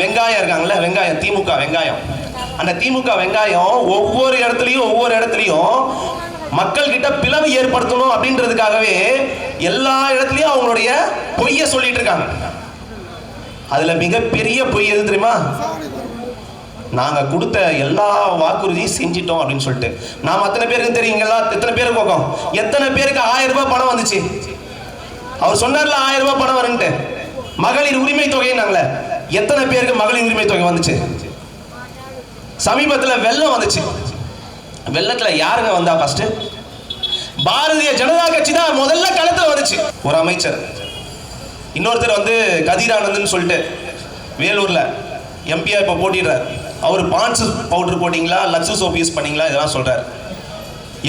வெங்காயம் இருக்காங்கல்ல வெங்காயம் திமுக வெங்காயம். அந்த திமுக வெங்காயம் ஒவ்வொரு இடத்துலையும் ஒவ்வொரு இடத்துலையும் மக்கள் கிட்ட பிளவு ஏற்படுத்தணும் அப்படின்றதுக்காகவே எல்லா இடத்துலையும் அவங்களுடைய பொய்ய சொல்லிட்டு இருக்காங்க. அதுல மிகப்பெரிய பொய் எது தெரியுமா? நாங்க கொடுத்த எல்லா வாக்குறுதியும் செஞ்சிட்டோம் அப்படின்னு சொல்லிட்டு. நாம அத்தனை பேருக்கு தெரியுங்களா? எத்தனை பேருக்கு போகும்? எத்தனை பேருக்கு ஆயிரம் ரூபாய் பணம் வந்துச்சு? அவர் சொன்னார்ல ஆயிரம் ரூபாய் பணம் வருன்ட்டு. மகளிர் உரிமை தொகைன்னாங்களே எத்தனை பேருக்கு மகளிர் உரிமை தொகை வந்துச்சு? சமீபத்தில் வெள்ளம் வந்துச்சு. வெள்ளத்தில் யாருங்க வந்தா ஃபர்ஸ்ட் பாரதிய ஜனதா கட்சி தான் முதல்ல களத்தில் வந்துச்சு. ஒரு அமைச்சர். இன்னொருத்தர் வந்து கதிரானந்தன் சொல்லிட்டு வேலூரில் எம்பியா இப்போ போட்டிடுறார். அவர் பான்ஸ் பவுடர் போட்டிங்களா? லக்ஸு சோப் யூஸ் பண்ணிங்களா? இதெல்லாம் சொல்கிறார்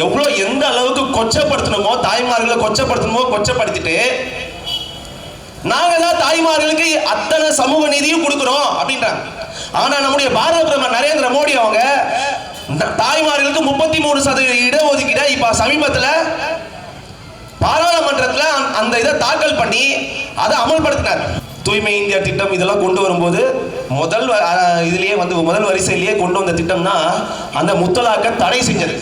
எவ்வளோ எந்த அளவுக்கு கொச்சப்படுத்தணுமோ தாய்மார்களை கொச்சப்படுத்தணுமோ கொச்சப்படுத்திட்டு நாங்க தான் தாய்மார்களுக்கு அத்தனை சமூக நீதியும் கொடுக்குறோம் அப்படின்றாங்க. ஆனா நம்முடைய பாரத பிரதமர் நரேந்திர மோடி அவங்க தாய்மார்களுக்கு முப்பத்தி மூணு சதவீத இடஒதுக்கீட இப்ப சமீபத்தில் பாராளுமன்றத்தில் அந்த- அந்த இதை தாக்கல் பண்ணி அதை அமல்படுத்தினார். தூய்மை இந்தியா திட்டம் இதெல்லாம் கொண்டு வரும்போது முதல் வ- இதுலயே வந்து முதல் வரிசையிலேயே கொண்டு வந்த திட்டம்னா அந்த முத்தலாக்க தடை செஞ்சது.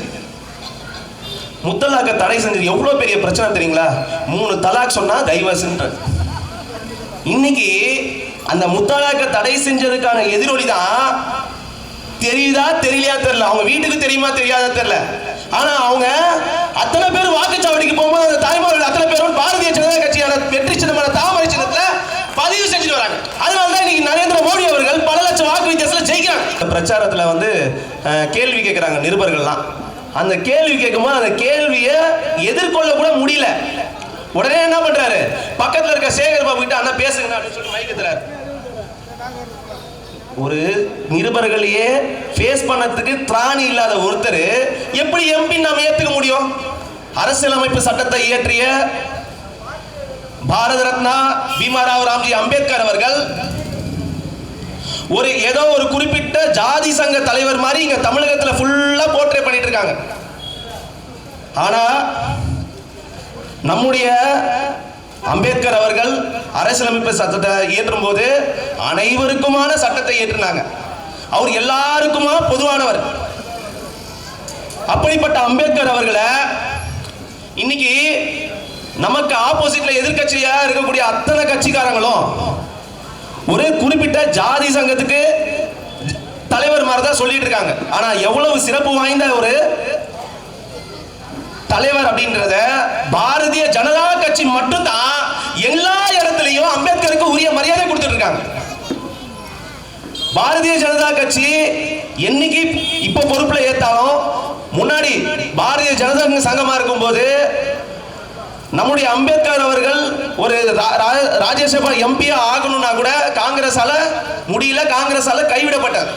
முத்தலாக்க தடை செஞ்சது. எவ்வளோ பெரிய பிரச்சனை தெரியுங்களா? மூணு தலாக் சொன்னா டைவர்ஸ்ன்ற இன்னைக்கு அந்த முத்தலாக்க தடை செஞ்சதுக்கான எதிரொலி தான் தெரியுதா தெரியலையா தெரியல. அவங்க வீட்டுக்கு தெரியுமா தெரியாதா தெரியல. ஆனா அவங்க அத்தனை பேர் வாக்குச்சாவடிக்கு போகும்போது அந்த தாய்மார்கள் அத்தனை பேரும் பாரதிய ஜனதா கட்சியான வெற்றி சின்னமான தாமரை சின்னத்துல பதிவு செஞ்சுட்டு வராங்க. அதனாலதான் இன்னைக்கு நரேந்திர மோடி அவர்கள் பல லட்சம் வாக்கு வித்தியாசத்துல ஜெயிக்கிறாங்க. பிரச்சாரத்துல வந்து கேள்வி கேட்கிறாங்க நிருபர்கள்லாம். அந்த கேள்வி கேட்கும்போது அந்த கேள்வியை எதிர்கொள்ள கூட முடியல. உடனே என்ன பண்றாரு? பக்கத்துல இருக்க சேகர் பாபு கிட்ட அண்ணா பேசுங்க அப்படின்னு சொல்லிட்டு மயக்கத்துறாரு ஒரு நிருபர்களையே ஃபேஸ் பண்ணதுக்கு திராணி இல்லாத ஒருத்தர் எப்படி எம்பி நாம ஏத்துக்க முடியும்? அரசியலமைப்பு சட்டத்தை இயற்றிய பாரத ரத்னா பீமாராவ் ராம்ஜி அம்பேத்கர் அவர்கள் ஒரு ஏதோ ஒரு குறிப்பிட்ட ஜாதி சங்க தலைவர் மாதிரி இங்க தமிழகத்துல ஃபுல்லா போர்ட்ரே பண்ணிட்டு இருக்காங்க. ஆனா நம்முடைய அம்பேத்கர் அவர்கள் அரசியலமைப்பு சட்டத்தை இயற்றும் போது அனைவருக்குமான சட்டத்தை இயற்றினாங்க. அவர் எல்லாருக்குமா பொதுவானவர். அப்படிப்பட்ட அம்பேத்கர் அவர்களை இன்னைக்கு நமக்கு ஆப்போசிட்ல எதிர்கட்சியா இருக்கக்கூடிய அத்தனை கட்சிக்காரங்களும் ஒரு குறிப்பிட்ட ஜாதி சங்கத்துக்கு தலைவர் மாதிரி தான் சொல்லிட்டு இருக்காங்க. ஆனா எவ்வளவு சிறப்பு வாய்ந்த ஒரு தலைவர் அப்படின்றத பாரதிய ஜனதா கட்சி மட்டும்தான் எல்லா இடத்துலயும் அம்பேத்கருக்கு உரிய மரியாதை கொடுத்துட்டு இருக்காங்க பாரதிய ஜனதா கட்சி என்னைக்கு இப்ப பொறுப்புல ஏத்தாலும் முன்னாடி பாரதிய ஜனதா சங்கமா இருக்கும்போது நம்முடைய அம்பேத்கர் அவர்கள் ஒரு ரா- ரா- ராஜ்யசபா எம்பியா ஆகணும்னா கூட காங்கிரஸால முடியல காங்கிரஸால கைவிடப்பட்டார்.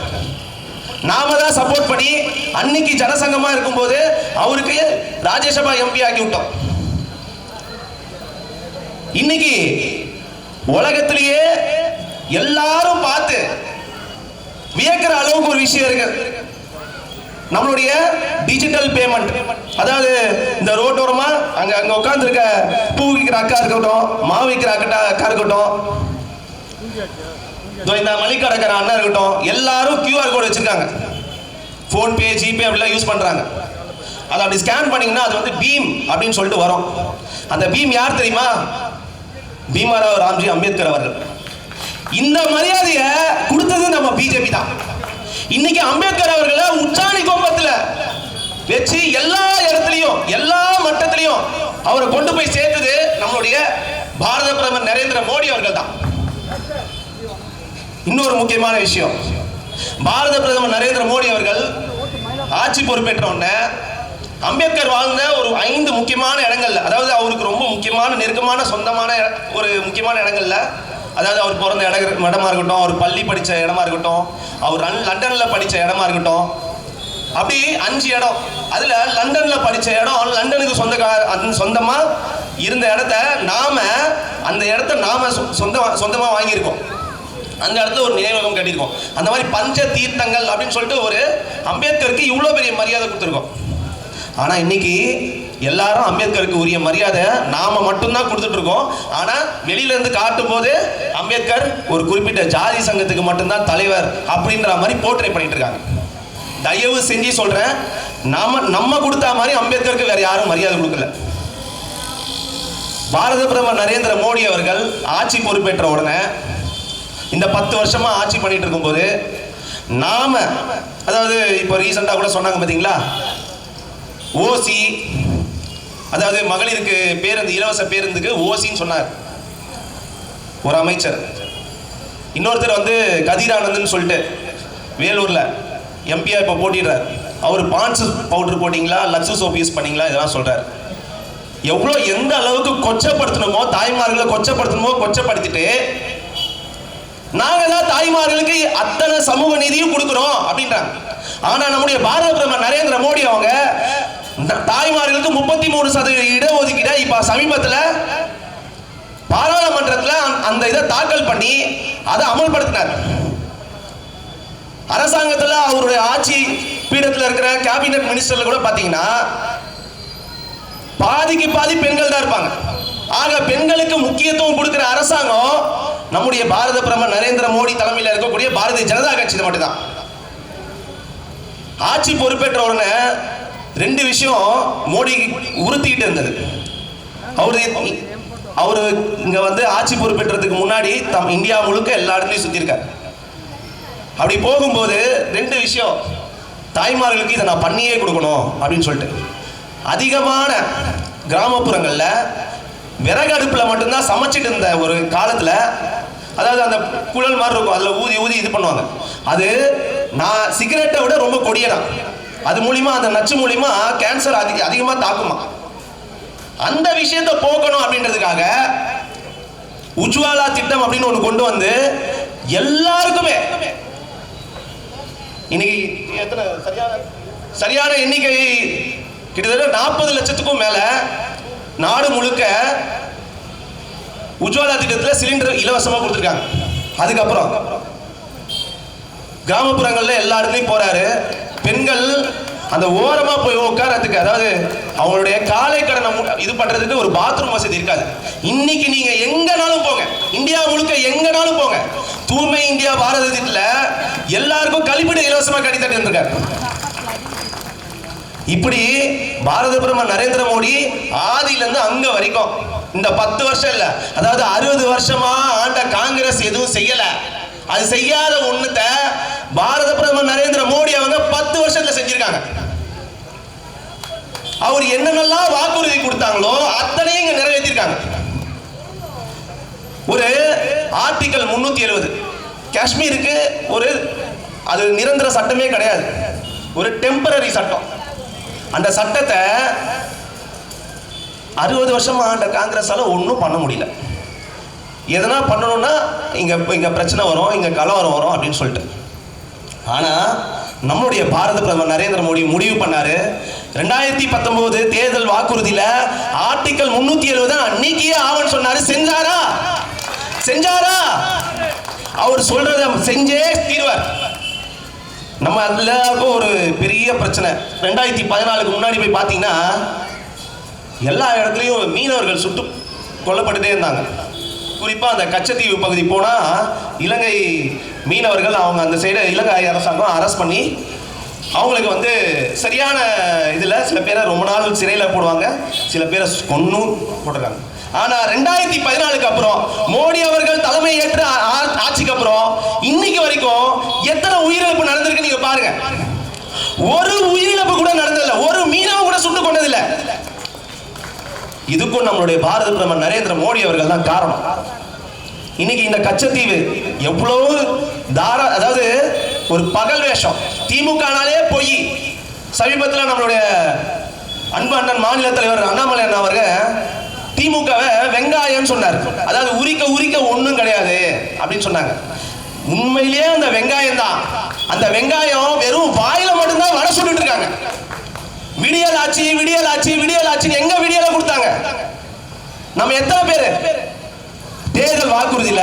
நாம தான் சப்போர்ட் பண்ணி அன்னைக்கு ஜனசங்கமா இருக்கும்போது அவருக்கு ராஜ்யசபா எம்பி ஆக்கி விட்டோம். இன்னைக்கு உலகத்திலேயே எல்லாரும் பார்த்து வியக்கிற அளவுக்கு ஒரு விஷயம் இருக்கு. நம்மளுடைய டிஜிட்டல் பேமெண்ட் அதாவது இந்த ரோட்டோரமா அங்க அங்க உட்கார்ந்துருக்க பூ விற்கிற அக்கா இருக்கட்டும் மாவு விற்கிற அக்கா அக்கா இருக்கட்டும் இதோ இந்த மளிகடைக்கார அண்ணா இருக்கட்டும் எல்லாரும் கியூஆர் கோடு வச்சிருக்காங்க. ஃபோன்பே ஜிபே அப்படிலாம் யூஸ் பண்ணுறாங்க அதை அப்படி ஸ்கேன் பண்ணிங்கன்னா அது வந்து பீம் அப்படின்னு சொல்லிட்டு வரும். அந்த பீம் யார் தெரியுமா? பீமாராவ் ராம்ஜி அம்பேத்கர் அவர்கள். இந்த மரியாதையை கொடுத்தது நம்ம பிஜேபி தான். இன்னைக்கு அம்பேத்கர் அவர்களை உச்சாணி கோபத்தில் வச்சு எல்லா இடத்துலையும் எல்லா மட்டத்திலையும் அவரை கொண்டு போய் சேர்த்தது நம்மளுடைய பாரத பிரதமர் நரேந்திர மோடி அவர்கள் தான். இன்னொரு முக்கியமான விஷயம். பாரத பிரதமர் நரேந்திர மோடி அவர்கள் ஆட்சி பொறுப்பேற்ற உடனே அம்பேத்கர் வாழ்ந்த ஒரு ஐந்து முக்கியமான இடங்கள்ல அதாவது அவருக்கு ரொம்ப முக்கியமான நெருக்கமான சொந்தமான ஒரு முக்கியமான இடங்கள்ல அதாவது அவர் பிறந்த இட இடமா இருக்கட்டும் அவர் பள்ளி படித்த இடமா இருக்கட்டும் அவர் லண்டனில் லண்டன்ல இடமா இருக்கட்டும் அப்படி அஞ்சு இடம். அதுல லண்டன்ல படித்த இடம் லண்டனுக்கு சொந்த அந்த சொந்தமா இருந்த இடத்த நாம அந்த இடத்த நாம சொ- சொந்த சொந்தமா வாங்கியிருக்கோம். அந்த இடத்துல ஒரு நினைவகம் கட்டியிருக்கோம். அந்த மாதிரி பஞ்ச தீர்த்தங்கள் அப்படின்னு சொல்லிட்டு ஒரு அம்பேத்கருக்கு இவ்வளோ பெரிய மரியாதை கொடுத்துருக்கோம். ஆனால் இன்னைக்கு எல்லாரும் அம்பேத்கருக்கு உரிய மரியாதை நாம மட்டும்தான் கொடுத்துட்டு இருக்கோம் ஆனால் வெளியில இருந்து காட்டும் போது அம்பேத்கர் ஒரு குறிப்பிட்ட ஜாதி சங்கத்துக்கு மட்டும்தான் தலைவர் அப்படின்ற மாதிரி போர்ட்ரே பண்ணிட்டு இருக்காங்க தயவு செஞ்சு சொல்றேன் நாம நம்ம கொடுத்த மாதிரி அம்பேத்கருக்கு வேற யாரும் மரியாதை கொடுக்கல. பாரத பிரதமர் நரேந்திர மோடி அவர்கள் ஆட்சி பொறுப்பேற்ற உடனே இந்த பத்து வருஷமா ஆட்சி பண்ணிட்டு இருக்கும்போது நாம அதாவது இப்போ ரீசெண்டாக கூட சொன்னாங்க பார்த்தீங்களா ஓசி அதாவது மகளிருக்கு பேருந்து இலவச பேருந்துக்கு ஓசின்னு சொன்னார். ஒரு அமைச்சர். இன்னொருத்தர் வந்து கதிரானந்தன் சொல்லிட்டு வேலூரில் எம்பியா இப்போ போட்டிடுறார். அவர் பான்ஸ் பவுடர் போட்டிங்களா? லக்ஸு சோப் யூஸ் பண்ணிங்களா? இதெல்லாம் சொல்கிறார் எவ்வளோ எந்த அளவுக்கு கொச்சப்படுத்தணுமோ தாய்மார்களை கொச்சப்படுத்தணுமோ கொச்சப்படுத்திட்டு நாங்க தான் தாய்மார்களுக்கு அத்தனை சமூக நீதியும் கொடுக்குறோம் அப்படின்றாங்க. ஆனா நம்முடைய பாரத பிரதமர் நரேந்திர மோடி அவங்க தாய்மார்களுக்கு முப்பத்தி மூணு சதவீத இடஒதுக்கீட இப்ப சமீபத்துல பாராளுமன்றத்துல அந்த- அந்த இதை தாக்கல் பண்ணி அதை அமல்படுத்தினார். அரசாங்கத்துல அவருடைய ஆட்சி பீடத்தில் இருக்கிற கேபினெட் மினிஸ்டர்ல கூட பாத்தீங்கன்னா பாதிக்கு பாதி பெண்கள் தான் இருப்பாங்க. ஆக பெண்களுக்கு முக்கியத்துவம் கொடுக்கிற அரசாங்கம் நம்முடைய பாரத பிரதமர் நரேந்திர மோடி தலைமையில் இருக்கக்கூடிய பாரதிய ஜனதா கட்சி மட்டும்தான். ஆட்சி பொறுப்பேற்ற உடனே ரெண்டு விஷயம் மோடி உறுத்திக்கிட்டு இருந்தது. அவரு அவர் இங்கே வந்து ஆட்சி பொறுப்பேற்றதுக்கு முன்னாடி தம் இந்தியா முழுக்க எல்லா இடத்துலையும் சுற்றிருக்கார் அப்படி போகும்போது ரெண்டு விஷயம் தாய்மார்களுக்கு இதை நான் பண்ணியே கொடுக்கணும் அப்படின்னு சொல்லிட்டு. அதிகமான கிராமப்புறங்களில் விறகு அடுப்பில் மட்டும்தான் சமைச்சிட்டு இருந்த ஒரு காலத்தில் அதாவது அந்த குழல் மாதிரி இருக்கும். அதில் ஊதி ஊதி இது பண்ணுவாங்க. அது நான் சிகரெட்டை விட ரொம்ப கொடியதான் அது மூலிமா அந்த நச்சு மூலிமா கேன்சர் அதிக அதிகமாக தாக்குமா. அந்த விஷயத்தை போக்கணும் அப்படின்றதுக்காக உஜ்வாலா திட்டம் அப்படின்னு ஒன்று கொண்டு வந்து எல்லாருக்குமே இன்னைக்கு எத்தனை சரியான சரியான எண்ணிக்கை கிட்டத்தட்ட நாற்பது லட்சத்துக்கும் மேலே நாடு முழுக்க உஜ்வாலா திட்டத்தில் சிலிண்டர் இலவசமாக கொடுத்துருக்காங்க. அதுக்கப்புறம் கிராமப்புறங்களில் எல்லா இடத்துலையும் போறாரு. பெண்கள் அந்த ஓரமா போய் உட்காரத்துக்கு அதாவது அவங்களுடைய காலை கடனை இது பண்ணுறதுக்கு ஒரு பாத்ரூம் வசதி இருக்காது. இன்னைக்கு நீங்க எங்கனாலும் போங்க. இந்தியா முழுக்க எங்கனாலும் போங்க. தூய்மை இந்தியா பாரத திட்டத்தில் எல்லாருக்கும் கழிப்பிட இலவசமாக கட்டி தட்டு இருக்காரு இப்படி பாரத பிரதமர் நரேந்திர மோடி ஆதியில இருந்து அங்க வரைக்கும். இந்த பத்து வருஷம் இல்ல. அதாவது அறுபது வருஷமா ஆண்ட காங்கிரஸ் எதுவும் செய்யல. அது செய்யாத ஒண்ணுத்த பாரத பிரதமர் நரேந்திர மோடி அவங்க பத்து வருஷத்துல செஞ்சிருக்காங்க. அவர் என்னென்னலாம் வாக்குறுதி கொடுத்தாங்களோ அத்தனையும் இங்க நிறைவேற்றிருக்காங்க. ஒரு ஆர்டிகல் முன்னூத்தி எழுபது காஷ்மீருக்கு ஒரு அது நிரந்தர சட்டமே கிடையாது. ஒரு டெம்பரரி சட்டம். அந்த சட்டத்தை அறுபது வருஷமாக ஆண்ட காங்கிரஸால் ஒன்றும் பண்ண முடியல. எதனா பண்ணணும்னா இங்கே இங்கே பிரச்சனை வரும் இங்கே கலவரம் வரும் அப்படின்னு சொல்லிட்டு. ஆனால் நம்முடைய பாரத பிரதமர் நரேந்திர மோடி முடிவு பண்ணாரு. ரெண்டாயிரத்தி பத்தொன்பது தேர்தல் வாக்குறுதியில ஆர்டிக்கல் முன்னூத்தி எழுபது அன்னைக்கே ஆவன் சொன்னாரு. செஞ்சாரா? செஞ்சாரா? அவர் சொல்றத செஞ்சே தீர்வார். நம்ம எல்லாருக்கும் ஒரு பெரிய பிரச்சனை. ரெண்டாயிரத்தி பதினாலுக்கு முன்னாடி போய் பார்த்தீங்கன்னா எல்லா இடத்துலையும் மீனவர்கள் சுட்டு கொல்லப்பட்டுட்டே இருந்தாங்க. குறிப்பாக அந்த கச்சத்தீவு பகுதி போனால் இலங்கை மீனவர்கள் அவங்க அந்த சைடு இலங்கை அரசாங்கம் அரெஸ்ட் பண்ணி அவங்களுக்கு வந்து சரியான இதில் சில பேரை ரொம்ப நாள் சிறையில் போடுவாங்க. சில பேரை கொன்னும் போட்டிருக்காங்க. ஆனா ரெண்டாயிரத்தி பதினாலுக்கு அப்புறம் மோடி அவர்கள் தலைமை ஏற்ற ஆட்சிக்கு அப்புறம் இன்னைக்கு வரைக்கும் எத்தனை உயிரிழப்பு நடந்திருக்கு நீங்க பாருங்க. ஒரு உயிரிழப்பு கூட நடந்ததில்ல. ஒரு மீனவன் கூட சுட்டு கொண்டதில்லை. இதுக்கும் நம்மளுடைய பாரத பிரதமர் நரேந்திர மோடி அவர்கள் தான் காரணம். இன்னைக்கு இந்த கச்சத்தீவு எவ்வளவு தாரா அதாவது ஒரு பகல் வேஷம். திமுகனாலே பொய் சமீபத்தில் நம்மளுடைய அன்பு அண்ணன் மாநில தலைவர் அண்ணாமலை அண்ணா அவர்கள் திமுகவை வெங்காயம்னு சொன்னார். அதாவது உரிக்க உரிக்க ஒண்ணும் கிடையாது அப்படின்னு சொன்னாங்க. உண்மையிலேயே அந்த வெங்காயம் தான். அந்த வெங்காயம் வெறும் வாயில மட்டும்தான் வர சொல்லிட்டு இருக்காங்க. விடியல் ஆட்சி விடியல் ஆட்சி விடியல் ஆட்சி எங்க விடியலை கொடுத்தாங்க? நம்ம எத்தனை பேரு? தேர்தல் வாக்குறுதியில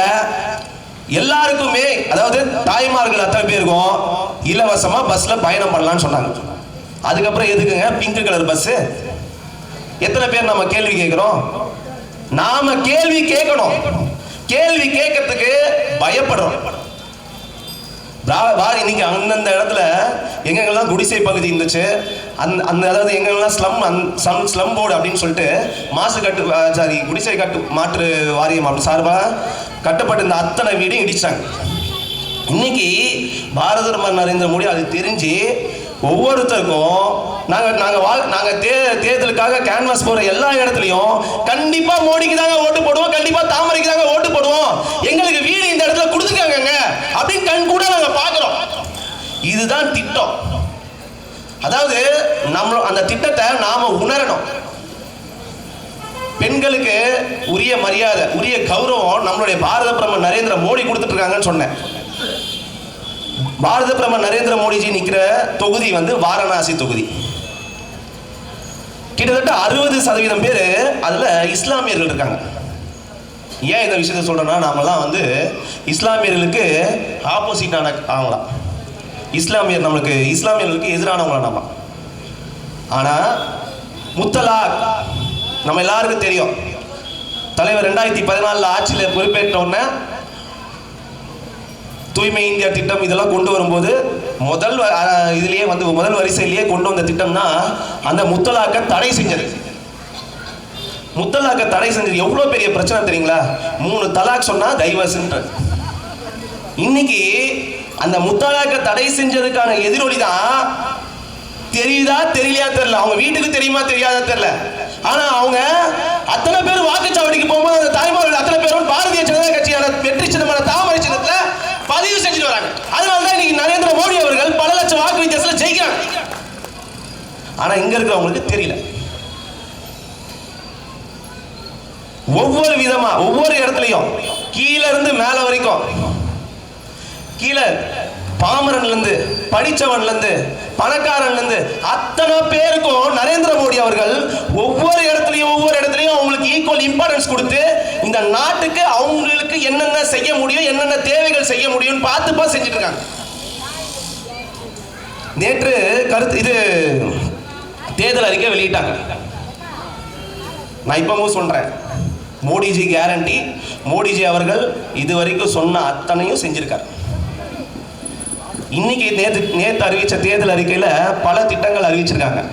எல்லாருக்குமே அதாவது தாய்மார்கள் அத்தனை பேருக்கும் இலவசமா பஸ்ல பயணம் பண்ணலாம்னு சொன்னாங்க. அதுக்கப்புறம் எதுக்குங்க? பிங்க் கலர் பஸ் எத்தனை பேர் நம்ம கேள்வி கேட்கிறோம்? நாம கேள்வி கேட்கணும். கேள்வி கேட்கறதுக்கு பயப்படுறோம். பிரா- இன்னைக்கு அந்தந்த இடத்துல எங்கெங்கெல்லாம் குடிசை பகுதி இருந்துச்சு அந்த அந்த அதாவது எங்கெங்கெல்லாம் ஸ்லம் அந் ஸ்லம் ஸ்லம் போர்டு அப்படின்னு சொல்லிட்டு மாசு கட்டு சாரி குடிசை கட்டு மாற்று வாரியம் அப்படி சார்பாக கட்டப்பட்ட இந்த அத்தனை வீடையும் இடிச்சாங்க. இன்னைக்கு பாரத பிரதமர் நரேந்திர மோடி அது தெரிஞ்சு ஒவ்வொருத்தருக்கும் நாங்க நாங்க வா நாங்க தே தேர்தலுக்காக கேன்வாஸ் போற எல்லா இடத்துலயும் கண்டிப்பா மோடிக்கு தாங்க ஓட்டு போடுவோம் கண்டிப்பா தாமரைக்கு தாங்க ஓட்டு போடுவோம். எங்களுக்கு வீடு இந்த இடத்துல கொடுத்துருக்காங்க அப்படின்னு கண் கூட நாங்க பாக்குறோம் இதுதான் திட்டம். அதாவது நம்ம அந்த திட்டத்தை நாம உணரணும். பெண்களுக்கு உரிய மரியாதை உரிய கௌரவம் நம்மளுடைய பாரத பிரதமர் நரேந்திர மோடி கொடுத்துட்டு இருக்காங்கன்னு சொன்னேன். பாரத பிரதமர் நரேந்திர மோடிஜி நிற்கிற தொகுதி வந்து வாரணாசி தொகுதி. கிட்டத்தட்ட அறுபது சதவீதம் பேர் அதில் இஸ்லாமியர்கள் இருக்காங்க. ஏன் இந்த விஷயத்த சொல்கிறேன்னா நாமெல்லாம் வந்து இஸ்லாமியர்களுக்கு ஆப்போசிட்டான ஆகலாம் இஸ்லாமியர் நம்மளுக்கு இஸ்லாமியர்களுக்கு எதிரானவங்கள நம்ம. ஆனால் முத்தலாக் நம்ம எல்லாருக்கும் தெரியும். தலைவர் ரெண்டாயிரத்தி பதினாலில் ஆட்சியில் பொறுப்பேற்ற உடனே தூய்மை இந்தியா திட்டம் இதெல்லாம் கொண்டு வரும்போது முதல் வ- இதுலயே வந்து முதல் வரிசையிலேயே கொண்டு வந்த திட்டம்னா அந்த முத்தலாக்க தடை செஞ்சது. முத்தலாக்க தடை செஞ்சது. எவ்வளவு பெரிய பிரச்சனை தெரியுங்களா? மூணு தலாக் சொன்னா டைவர்ஸ்ன்ற இன்னைக்கு அந்த முத்தலாக்க தடை செஞ்சதுக்கான எதிரொலி தான் தெரியுதா தெரியலையா தெரியல. அவங்க வீட்டுக்கு தெரியுமா தெரியாதா தெரியல. ஆனா அவங்க அத்தனை பேர் வாக்குச்சாவடிக்கு போகும்போது அந்த தாய்மார்கள் அத்தனை பேரும் பாரதிய ஜனதா கட்சியான வெற்றி சின்னமான தாமரை சின்னத்துல பதிவு செஞ்சுட்டு வராங்க அதனால தான் இன்னைக்கு நரேந்திர மோடி அவர்கள் பல லட்சம் ஜெயிக்கிறாங்க. ஆனால் இங்கே இருக்கிறவங்களுக்கு தெரியல. ஒவ்வொரு விதமா ஒவ்வொரு இடத்துலையும் கீழ இருந்து மேல வரைக்கும் கீழே பாமரன்ல இருந்து படிச்சவன்ல இருந்து பணக்காரன்ல இருந்து அத்தனை பேருக்கும் நரேந்திர மோடி அவர்கள் ஒவ்வொரு இடத்துலயும் ஒவ்வொரு இடத்துலயும் அவங்களுக்கு ஈக்குவல் இம்பார்ட்டன்ஸ் கொடுத்து இந்த நாட்டுக்கு அவங்களுக்கு என்னென்ன செய்ய முடியும் என்னென்ன தேவைகள் செய்ய முடியும்னு பார்த்துப்பா செஞ்சுட்டு இருக்காங்க. நேற்று கருத்து இது தேர்தல் அறிக்கை வெளியிட்டாங்க. நான் இப்பவும் சொல்றேன். மோடிஜி கேரண்டி மோடிஜி அவர்கள் இதுவரைக்கும் சொன்ன அத்தனையும் செஞ்சுருக்கார். இன்னைக்கு நேற்று நேற்று அறிவித்த தேர்தல் அறிக்கையில் பல திட்டங்கள் அறிவிச்சிருக்காங்க.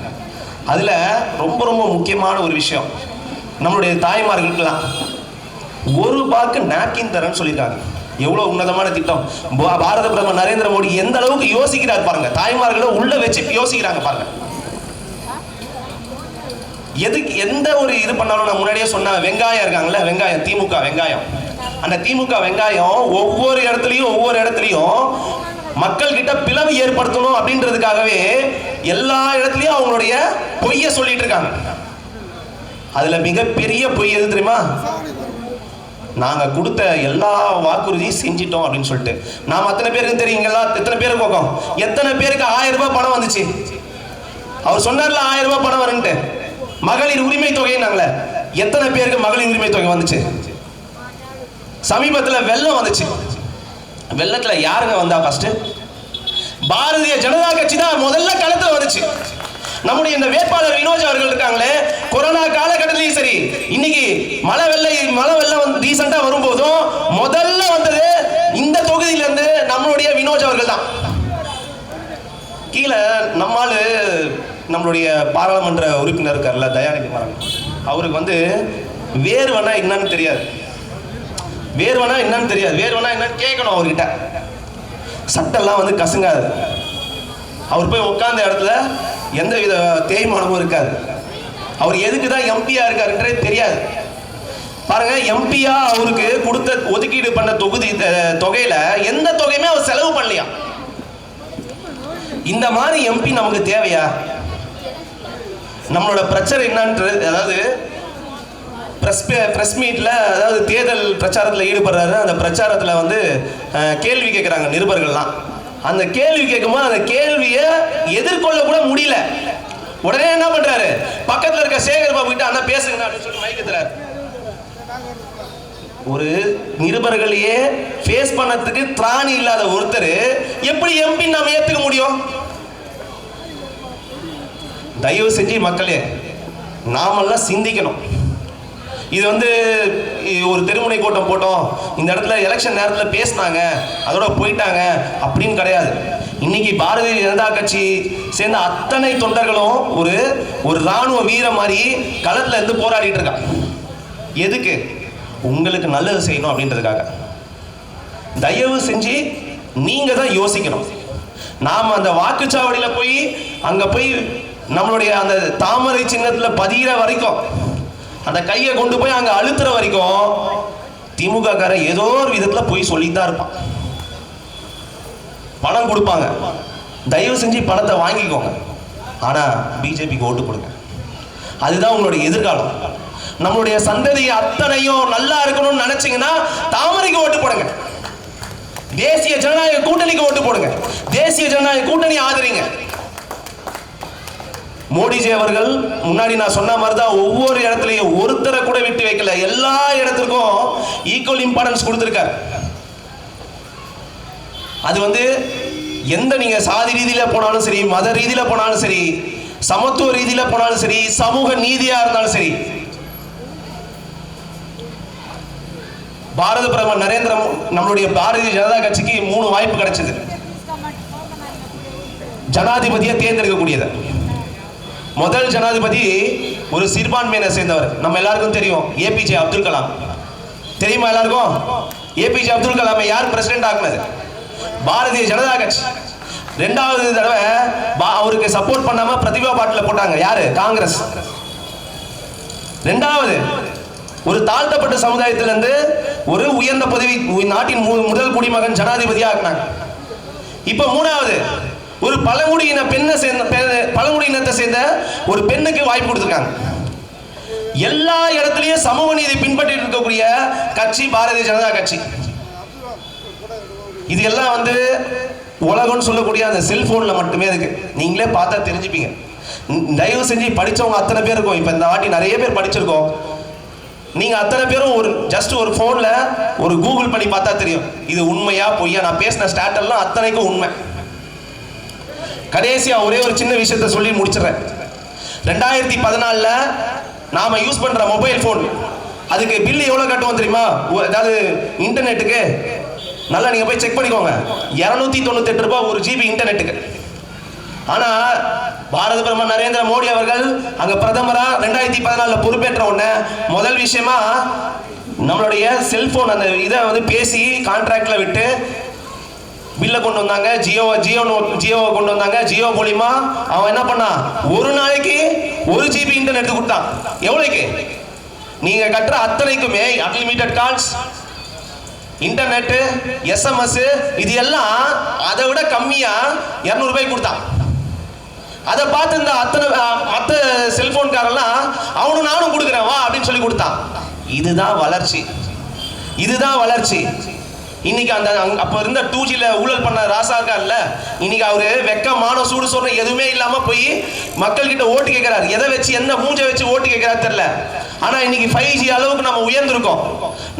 அதில் ரொம்ப ரொம்ப முக்கியமான ஒரு விஷயம். நம்மளுடைய தாய்மார்களுக்கெல்லாம் ஒரு பாக்கு நாப்கின் தரேன்னு சொல்லியிருக்காங்க. எவ்வளவு உன்னதமான திட்டம்? பாரத பிரதமர் நரேந்திர மோடி எந்த அளவுக்கு யோசிக்கிறார் பாருங்க. தாய்மார்களை உள்ள வச்சு யோசிக்கிறாங்க பாருங்க. எதுக்கு எந்த ஒரு இது பண்ணாலும் நான் முன்னாடியே சொன்ன வெங்காயம் இருக்காங்கல்ல வெங்காயம் திமுக வெங்காயம். அந்த திமுக வெங்காயம் ஒவ்வொரு இடத்துலையும் ஒவ்வொரு இடத்துலையும் மக்கள் கிட்ட பிளவு ஏற்படுத்தணும் அப்படின்றதுக்காகவே எல்லா இடத்துலயும் அவங்களுடைய பொய்ய சொல்லிட்டு இருக்காங்க. அதுல மிகப்பெரிய பொய் எது தெரியுமா? நாங்கள் கொடுத்த எல்லா வாக்குறுதியும் செஞ்சிட்டோம் அப்படின்னு சொல்லிட்டு. நாம் அத்தனை பேருக்கு தெரியுங்களா? எத்தனை பேருக்கு போகும் எத்தனை பேருக்கு ஆயிரம் ரூபாய் பணம் வந்துச்சு? அவர் சொன்னார்ல ஆயிரம் ரூபாய் பணம் வருன்ட்டு. மகளிர் உரிமை தொகைன்னாங்களே எத்தனை பேருக்கு மகளிர் உரிமை தொகை வந்துச்சு? சமீபத்தில் வெள்ளம் வந்துச்சு. வெள்ளத்தில் யாருங்க வந்தா ஃபர்ஸ்ட் பாரதிய ஜனதா கட்சி தான் முதல்ல களத்தில் வந்துச்சு. நம்முடைய இந்த வேட்பாளர் வினோஜ் அவர்கள் இருக்காங்களே கொரோனா காலகட்டத்திலையும் சரி இன்னைக்கு மழை வெள்ளை மழை வெள்ளம் வந்து ரீசெண்டா வரும்போதும் முதல்ல வந்தது இந்த தொகுதியில இருந்து நம்மளுடைய வினோஜ் அவர்கள் தான். கீழே நம்மால் நம்மளுடைய பாராளுமன்ற உறுப்பினர் இருக்கார்ல தயாநிதி அவருக்கு வந்து வேர்வனா என்னன்னு தெரியாது. வேர்வனா என்னன்னு தெரியாது. வேர்வனா என்னன்னு கேட்கணும் அவர்கிட்ட. சட்டெல்லாம் வந்து கசங்காது. அவர் போய் உட்கார்ந்த இடத்துல எந்த வித தேய்மானமும் இருக்காது. அவர் எதுக்கு தான் எம்பியா இருக்காருன்றே தெரியாது. பாருங்க எம்பியா அவருக்கு கொடுத்த ஒதுக்கீடு பண்ண தொகுதி தொகையில எந்த தொகையுமே அவர் செலவு பண்ணலையா? இந்த மாதிரி எம்பி நமக்கு தேவையா? நம்மளோட பிரச்சனை என்னன்றது அதாவது ப்ரெஸ் ப்ரெஸ் மீட்டில் அதாவது தேர்தல் பிரச்சாரத்தில் ஈடுபடுறாரு. அந்த பிரச்சாரத்தில் வந்து கேள்வி கேட்குறாங்க நிருபர்கள்லாம். அந்த கேள்வி கேட்கும்போது அந்த கேள்வியை எதிர்கொள்ள கூட முடியல. உடனே என்ன பண்றாரு? பக்கத்துல இருக்க சேகர் பாபு கிட்ட அண்ணா பேசுங்க அப்படின்னு சொல்லி மயக்கத்துறாரு ஒரு நிருபர்களையே ஃபேஸ் பண்ணதுக்கு திராணி இல்லாத ஒருத்தர் எப்படி எம்பி நாம ஏத்துக்க முடியும்? தயவு செஞ்சு மக்களே நாமெல்லாம் சிந்திக்கணும். இது வந்து ஒரு தெருமுனை கூட்டம் போட்டோம். இந்த இடத்துல எலெக்ஷன் நேரத்தில் பேசினாங்க. அதோட போயிட்டாங்க. அப்படின்னு கிடையாது. இன்னைக்கு பாரதிய ஜனதா கட்சி சேர்ந்த அத்தனை தொண்டர்களும் ஒரு ஒரு ராணுவ வீர மாதிரி களத்தில் இருந்து போராடிட்டு இருக்கான் எதுக்கு? உங்களுக்கு நல்லது செய்யணும் அப்படின்றதுக்காக. தயவு செஞ்சு நீங்க தான் யோசிக்கணும். நாம் அந்த வாக்குச்சாவடியில் போய் அங்கே போய் நம்மளுடைய அந்த தாமரை சின்னத்தில் பதிகிற வரைக்கும் அந்த கையை கொண்டு போய் அங்க அழுத்துற வரைக்கும் திமுக கார ஏதோ ஒரு விதத்துல போய் சொல்லிட்டு தான் இருப்பான். பணம் கொடுப்பாங்க. தயவு செஞ்சு பணத்தை வாங்கிக்கோங்க. ஆனா பிஜேபிக்கு ஓட்டு கொடுங்க. அதுதான் உங்களுடைய எதிர்காலம். நம்மளுடைய சந்ததி அத்தனையும் நல்லா இருக்கணும்னு நினைச்சீங்கன்னா தாமரைக்கு ஓட்டு போடுங்க. தேசிய ஜனநாயக கூட்டணிக்கு ஓட்டு போடுங்க. தேசிய ஜனநாயக கூட்டணி ஆதரிங்க. மோடிஜி அவர்கள் முன்னாடி நான் சொன்ன மாதிரி தான் ஒவ்வொரு இடத்துலையும் ஒருத்தரை கூட விட்டு வைக்கல. எல்லா இடத்துக்கும் ஈக்குவல் இம்பார்ட்டன்ஸ் கொடுத்துருக்கார். அது வந்து எந்த நீங்க சாதி ரீதியில போனாலும் சரி மத ரீதியில போனாலும் சரி சமத்துவ ரீதியில போனாலும் சரி சமூக நீதியா இருந்தாலும் சரி பாரத பிரதமர் நரேந்திர மோ- நம்மளுடைய பாரதிய ஜனதா கட்சிக்கு மூணு வாய்ப்பு கிடைச்சது. ஜனாதிபதியை தேர்ந்தெடுக்கக்கூடியது. முதல் ஜனாதிபதி ஒரு சிறுபான்மையினை சேர்ந்தவர். நம்ம எல்லாருக்கும் தெரியும். ஏபிஜே அப்துல் கலாம். தெரியுமா எல்லாருக்கும்? ஏபிஜே அப்துல் கலாமை யார் பிரசிடென்ட் ஆக்குனது? பாரதிய ஜனதா கட்சி. ரெண்டாவது தடவை பா- அவருக்கு சப்போர்ட் பண்ணாம பிரதிபா பாட்டில் போட்டாங்க. யாரு? காங்கிரஸ். ரெண்டாவது ஒரு தாழ்த்தப்பட்ட சமுதாயத்திலிருந்து ஒரு உயர்ந்த பதவி நாட்டின் மு- முதல் குடிமகன் ஜனாதிபதியா ஆக்குனாங்க. இப்ப மூணாவது ஒரு பழங்குடியின பெண்ணை சேர்ந்த பெ- பழங்குடியினத்தை சேர்ந்த ஒரு பெண்ணுக்கு வாய்ப்பு கொடுத்துருக்காங்க. எல்லா இடத்துலயும் சமூக நீதி பின்பற்றி இருக்கக்கூடிய கட்சி பாரதிய ஜனதா கட்சி. இது எல்லாம் வந்து உலகம்னு சொல்லக்கூடிய அந்த செல்போன்ல மட்டுமே இருக்கு. நீங்களே பார்த்தா தெரிஞ்சுப்பீங்க. தயவு செஞ்சு படிச்சவங்க அத்தனை பேர் இருக்கும். இப்போ இந்த வாட்டி நிறைய பேர் படிச்சிருக்கோம். நீங்க அத்தனை பேரும் ஒரு ஜஸ்ட் ஒரு போன்ல ஒரு கூகுள் பண்ணி பார்த்தா தெரியும். இது உண்மையா பொய்யா? நான் பேசின ஸ்டாட்டர்லாம் அத்தனைக்கும் உண்மை. கடைசியா ஒரே ஒரு சின்ன விஷயத்த சொல்லி முடிச்சிடுறேன். ரெண்டாயிரத்தி பதினாலில் நாம யூஸ் பண்ற மொபைல் ஃபோன் அதுக்கு பில்லு எவ்வளவு கட்டுவோம் தெரியுமா? அதாவது இன்டர்நெட்டுக்கு நல்லா நீங்க போய் செக் பண்ணிக்கோங்க. இரநூத்தி தொண்ணூத்தெட்டு ரூபாய் ஒரு ஜிபி இன்டர்நெட்டுக்கு ஆனா பாரத பிரதமர் நரேந்திர மோடி அவர்கள் அங்க பிரதமரா ரெண்டாயிரத்தி பதினாலுல பொறுப்பேற்ற உடனே முதல் விஷயமா நம்மளுடைய செல்போன் அந்த இதை வந்து பேசி கான்ட்ராக்ட்ல விட்டு பில்லை கொண்டு வந்தாங்க. ஜியோ ஜியோ நோ- ஜியோவை கொண்டு வந்தாங்க. ஜியோ மூலியமா அவன் என்ன பண்ணான் ஒரு நாளைக்கு ஒரு ஜிபி இன்டர்நெட் கொடுத்தான். எவ்வளவுக்கு? நீங்க கட்டுற அத்தனைக்குமே அன்லிமிட்டெட் கால்ஸ் இன்டர்நெட்டு எஸ்எம்எஸ் இது எல்லாம் அதை விட கம்மியா 200 ரூபாய் கொடுத்தான். அதை பார்த்து இந்த அத்தனை அஹ், மத்த செல்போன்காரெல்லாம் அவனும் நானும் கொடுக்குறேன் வா அப்படின்னு சொல்லி கொடுத்தான். இதுதான் வளர்ச்சி. இதுதான் வளர்ச்சி. இன்னைக்கு அந்த அங்க- அப்ப இருந்த டூ ஜில ஊழல் பண்ண ராசா இருக்கார்ல இன்னைக்கு அவரு வெக்கமான சூடு சொல்ற எதுவுமே இல்லாம போய் மக்கள் கிட்ட ஓட்டு கேட்கிறாரு எதை வச்சு எந்த மூஞ்ச வச்சு ஓட்டு கேட்கிறாரு தெரியல. ஆனா இன்னைக்கு ஃபைவ் ஜி அளவுக்கு நம்ம உயர்ந்திருக்கோம்.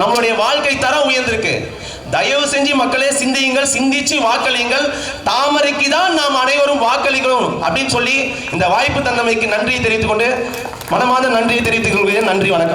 நம்மளுடைய வாழ்க்கை தரம் உயர்ந்திருக்கு. தயவு செஞ்சு மக்களே சிந்தியுங்கள் சிந்திச்சு வாக்களியுங்கள். தாமரைக்கு தான் நாம் அனைவரும் வாக்களிக்கணும் அப்படின்னு சொல்லி இந்த வாய்ப்பு தந்தமைக்கு நன்றியை தெரிவித்துக் கொண்டு மனமார்ந்த நன்றியை தெரிவித்துக் கொள்கிறேன். நன்றி வணக்கம்.